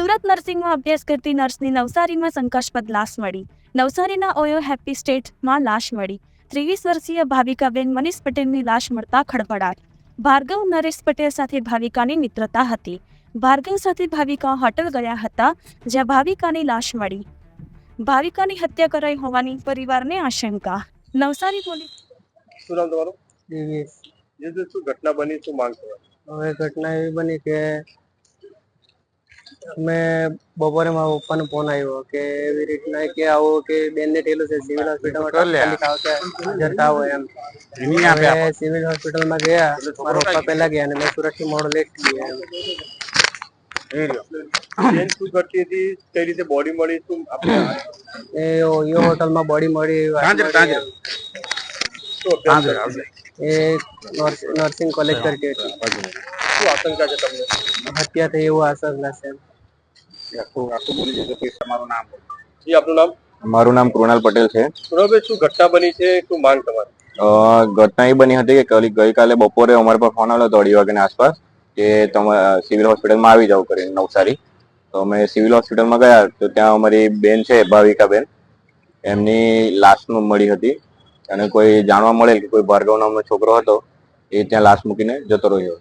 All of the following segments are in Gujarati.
સુરત નર્સિંગમાં અભ્યાસ કરતી નર્સની નવસારીમાં શંકાસ્પદ લાશ મળી. નવસારીના ઓયો હેપી સ્ટેટમાં લાશ મળી. ત્રેવીસ વર્ષીય ભાવિકાબેન મનીષ પટેલની લાશ મળતા ખળભળાટ. ભાર્ગવ નરેશ પટેલ સાથે ભાવિકાની મિત્રતા હતી. ભાર્ગવ સાથે ભાવિકા હોટલ ગયા હતા જ્યાં ભાવિકાની લાશ મળી. ભાવિકાની હત્યા કરાઈ હોવાની પરિવારને આશંકા. નવસારી પોલીસ શું નામ તમારું? દિવ્યેશ જે જે શું ઘટના બની શું માંગ હવે ઘટના એવી બની કે મેં બપોરે મારા પપ્પાનો ફોન આવ્યો કે એવી રીતના કે આવો કે બેનને થયેલું છે સિવિલ હોસ્પિટલમાં જતા હોય એમ. હવે સિવિલ હોસ્પિટલમાં ગયા મારા પપ્પા પહેલા ગયા અને મેં સુરતથી મોડો લેટ ગયા બેન કઈ રીતે બોડી મળી? એ હોટલમાં બોડી મળી નર્સિંગ કોલેજ કરતી હતી. એવું આશંકા છે આશંકા છે જી આપનું નામ? મારું નામ કૃણાલ પટેલ છે. સુરભભાઈ શું ઘટના બની છે? શું માંગ તમારી? ઘટના એ બની હતી કે ગઈકાલે બપોરે અમારા પર ફોન આવ્યો હતો અઢી વાગ્યાની આસપાસ કે તમે સિવિલ હોસ્પિટલમાં આવી જાવ કરીને નવસારી. તો અમે સિવિલ હોસ્પિટલમાં ગયા તો ત્યાં અમારી બેન છે ભાવિકાબેન. એમની લાશનું મળી હતી. અને કોઈ જાણવા મળેલ કે કોઈ ભાર્ગવ નામનો છોકરો હતો એ ત્યાં લાશ મૂકીને જતો રહ્યો અ,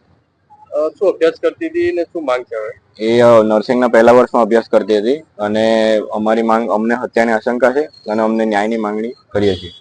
શું અભ્યાસ કરતી હતી ને શું માંગ છે હવે? એ નર્સિંગના પહેલા વર્ષમાં અભ્યાસ કરતી હતી અને અમારી માંગ અમને હત્યાની આશંકા છે અને અમને ન્યાયની માંગણી કરીએ છીએ.